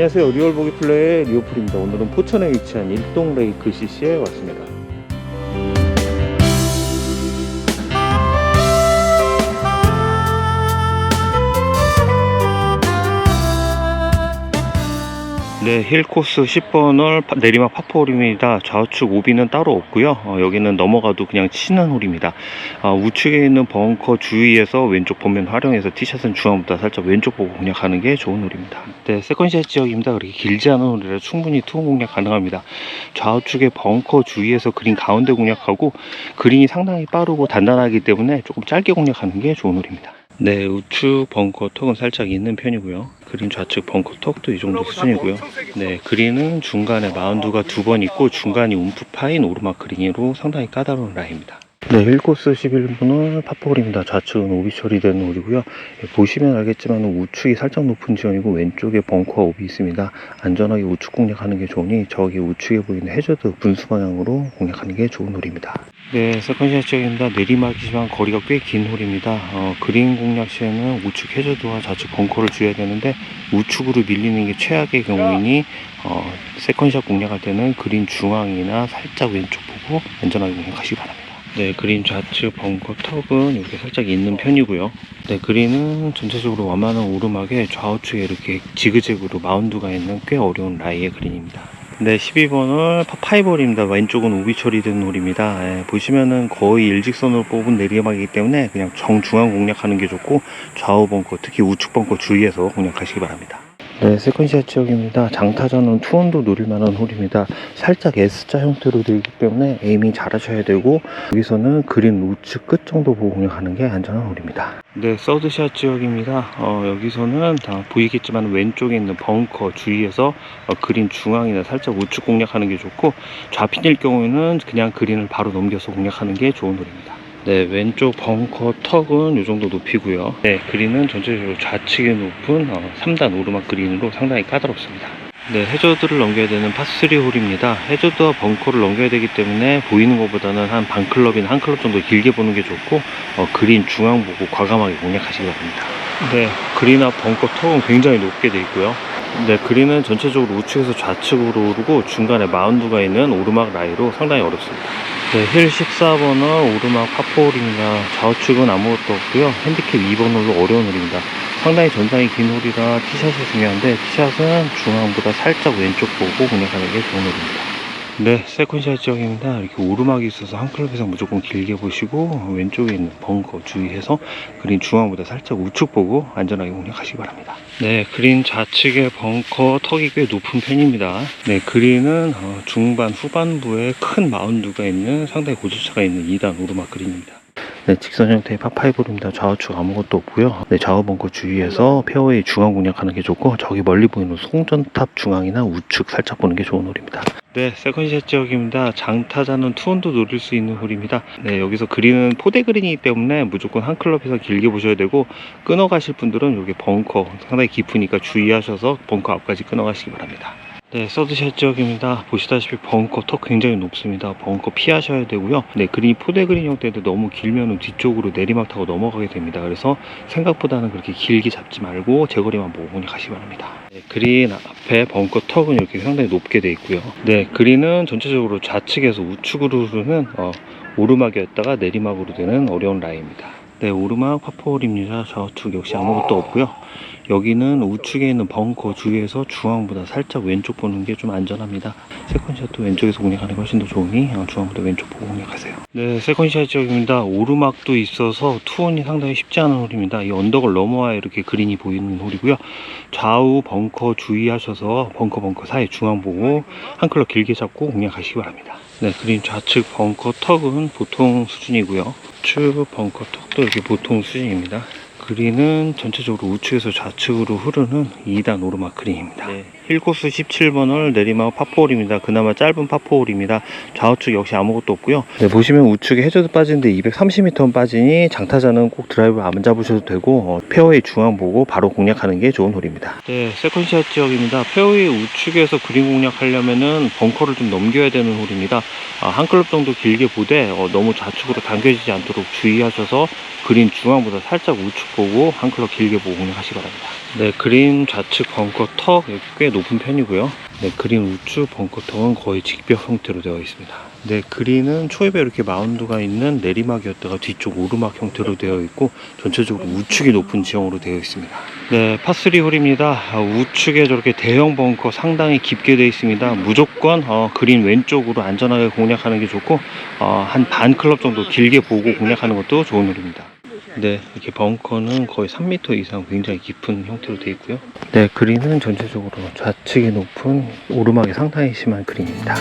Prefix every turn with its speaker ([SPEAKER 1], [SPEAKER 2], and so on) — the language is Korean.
[SPEAKER 1] 안녕하세요. 리얼보기 플레이의 리오풀입니다. 오늘은 포천에 위치한 일동 레이크 CC에 왔습니다. 네, 힐코스 10번을 파- 내리막 파포 홀입니다. 좌우측 오비는 따로 없고요. 어, 여기는 넘어가도 그냥 치는 홀입니다. 어, 우측에 있는 벙커 주위에서 왼쪽 본면 활용해서 티샷은 중앙보다 살짝 왼쪽 보고 공략하는 게 좋은 홀입니다. 네, 세컨샷 지역입니다. 그렇게 길지 않은 홀이라 충분히 투혼 공략 가능합니다. 좌우측에 벙커 주위에서 그린 가운데 공략하고 그린이 상당히 빠르고 단단하기 때문에 조금 짧게 공략하는 게 좋은 홀입니다. 네, 우측 벙커 턱은 살짝 있는 편이고요. 그린 좌측 벙커 턱도 이 정도 수준이고요. 네, 그린은 중간에 마운드가 두 번 있고 중간이 움프 파인 오르막 그린으로 상당히 까다로운 라인입니다. 네, 1코스 11분은 파포홀입니다. 좌측은 오비 처리된 홀이고요. 예, 보시면 알겠지만 우측이 살짝 높은 지형이고 왼쪽에 벙커 오비 있습니다. 안전하게 우측 공략하는 게 좋으니 저기 우측에 보이는 해저드 분수 방향으로 공략하는 게 좋은 홀입니다. 네, 세컨샷 지역입니다. 내리막이지만 거리가 꽤 긴 홀입니다. 어, 그린 공략 시에는 우측 해저드와 좌측 벙커를 줘야 되는데 우측으로 밀리는 게 최악의 경우이니 어, 세컨샷 공략할 때는 그린 중앙이나 살짝 왼쪽 보고 안전하게 공략하시기 바랍니다. 네, 그린 좌측 벙커 턱은 이렇게 살짝 있는 편이고요. 네, 그린은 전체적으로 완만한 오르막에 좌우측에 이렇게 지그재그로 마운드가 있는 꽤 어려운 라이의 그린입니다. 네, 12번을 파5홀입니다. 왼쪽은 우비 처리된 홀입니다. 예, 보시면은 거의 일직선으로 뽑은 내리막이기 때문에 그냥 정중앙 공략하는 게 좋고 좌우 벙커, 특히 우측 벙커 주의해서 공략하시기 바랍니다. 네, 세컨샷 지역입니다. 장타자는 투혼도 노릴 만한 홀입니다. 살짝 S자 형태로 되어 있기 때문에 에이밍 잘 하셔야 되고 여기서는 그린 우측 끝 정도 보고 공략하는 게 안전한 홀입니다. 네, 서드샷 지역입니다. 어, 여기서는 다 보이겠지만 왼쪽에 있는 벙커 주위에서 어, 그린 중앙이나 살짝 우측 공략하는 게 좋고 좌핀일 경우에는 그냥 그린을 바로 넘겨서 공략하는 게 좋은 홀입니다. 네, 왼쪽 벙커 턱은 이 정도 높이고요. 네, 그린은 전체적으로 좌측에 높은 어, 3단 오르막 그린으로 상당히 까다롭습니다. 네, 해저드를 넘겨야 되는 파3 홀입니다. 해저드와 벙커를 넘겨야 되기 때문에 보이는 것보다는 한 반 클럽이나 한 클럽 정도 길게 보는 게 좋고 어, 그린 중앙 보고 과감하게 공략하시기 바랍니다. 네, 그린과 벙커 턱은 굉장히 높게 되어 있고요. 네, 그린은 전체적으로 우측에서 좌측으로 오르고 중간에 마운드가 있는 오르막 라이로 상당히 어렵습니다. 네, 힐 14번은 오르막 파포홀입니다. 좌우측은 아무것도 없고요. 핸디캡 2번 홀로 어려운 홀입니다. 상당히 전장이 긴 홀이라 티샷이 중요한데 티샷은 중앙보다 살짝 왼쪽 보고 공략하는 게 좋은 홀입니다. 네, 세컨샷 지역입니다. 이렇게 오르막이 있어서 한 클럽에서 무조건 길게 보시고 왼쪽에 있는 벙커 주의해서 그린 중앙보다 살짝 우측 보고 안전하게 공략하시기 바랍니다. 네, 그린 좌측에 벙커 턱이 꽤 높은 편입니다. 네, 그린은 어, 중반 후반부에 큰 마운드가 있는 상당히 고주차가 있는 2단 오르막 그린입니다. 네, 직선 형태의 파5홀입니다. 좌우측 아무것도 없고요. 네, 좌우 벙커 주위에서 페어웨이 중앙 공략하는 게 좋고 저기 멀리 보이는 송전탑 중앙이나 우측 살짝 보는 게 좋은 홀입니다. 네, 세컨샷 지역입니다. 장타자는 투혼도 노릴 수 있는 홀입니다. 네, 여기서 그린은 포대 그린이기 때문에 무조건 한 클럽 에서 길게 보셔야 되고 끊어 가실 분들은 여기 벙커 상당히 깊으니까 주의하셔서 벙커 앞까지 끊어 가시기 바랍니다. 네, 서드샷 지역입니다. 보시다시피 벙커 턱 굉장히 높습니다. 벙커 피하셔야 되고요. 네, 그린이 포대 그린 형태도 너무 길면 뒤쪽으로 내리막 타고 넘어가게 됩니다. 그래서 생각보다는 그렇게 길게 잡지 말고 제거리만 보고 공략하시기 바랍니다. 네, 그린 앞에 벙커 턱은 이렇게 상당히 높게 되어 있고요. 네, 그린은 전체적으로 좌측에서 우측으로 흐르는 어, 오르막이었다가 내리막으로 되는 어려운 라인입니다. 네, 오르막 파포홀입니다. 좌우측 역시 아무것도 없고요. 여기는 우측에 있는 벙커 주위에서 중앙보다 살짝 왼쪽 보는 게 좀 안전합니다. 세컨샷도 왼쪽에서 공략하는 게 훨씬 더 좋으니 어, 중앙보다 왼쪽 보고 공략하세요. 네, 세컨샷 지역입니다. 오르막도 있어서 투혼이 상당히 쉽지 않은 홀입니다. 이 언덕을 넘어야 이렇게 그린이 보이는 홀이고요. 좌우 벙커 주의하셔서 벙커 벙커 사이 중앙 보고 한 클럽 길게 잡고 공략하시기 바랍니다. 네, 그린 좌측 벙커 턱은 보통 수준이고요. 우측 벙커 턱도 이렇게 보통 수준입니다. 그린은 전체적으로 우측에서 좌측으로 흐르는 2단 오르막 그린입니다. 힐코스 17번을 내리막 파포홀입니다. 그나마 짧은 파포홀입니다. 좌우측 역시 아무것도 없고요. 네, 보시면 우측에 해저드 빠지는데 230m 빠지니 장타자는 꼭 드라이브 안 잡으셔도 되고 어, 페어웨이 중앙 보고 바로 공략하는 게 좋은 홀입니다. 네, 세컨샷 지역입니다. 페어웨이 우측에서 그린 공략하려면은 벙커를 좀 넘겨야 되는 홀입니다. 아, 한 클럽 정도 길게 보되 어, 너무 좌측으로 당겨지지 않도록 주의하셔서 그린 중앙보다 살짝 우측 보고 한 클럽 길게 보고 공략하시기 바랍니다. 네, 그린 좌측 벙커 턱꽤 높은 편이고요. 네, 그린 우측 벙커턱은 거의 직벽 형태로 되어 있습니다. 네, 그린은 초입에 이렇게 마운드가 있는 내리막이었다가 뒤쪽 오르막 형태로 되어 있고 전체적으로 우측이 높은 지형으로 되어 있습니다. 네, 파3 홀입니다. 아, 우측에 저렇게 대형 벙커 상당히 깊게 되어 있습니다. 무조건 어, 그린 왼쪽으로 안전하게 공략하는 게 좋고 어, 한반 클럽 정도 길게 보고 공략하는 것도 좋은 홀입니다. 네, 이렇게 벙커는 거의 3m 이상 굉장히 깊은 형태로 되어 있고요. 네, 그린은 전체적으로 좌측이 높은 오르막이 상당히 심한 그린입니다.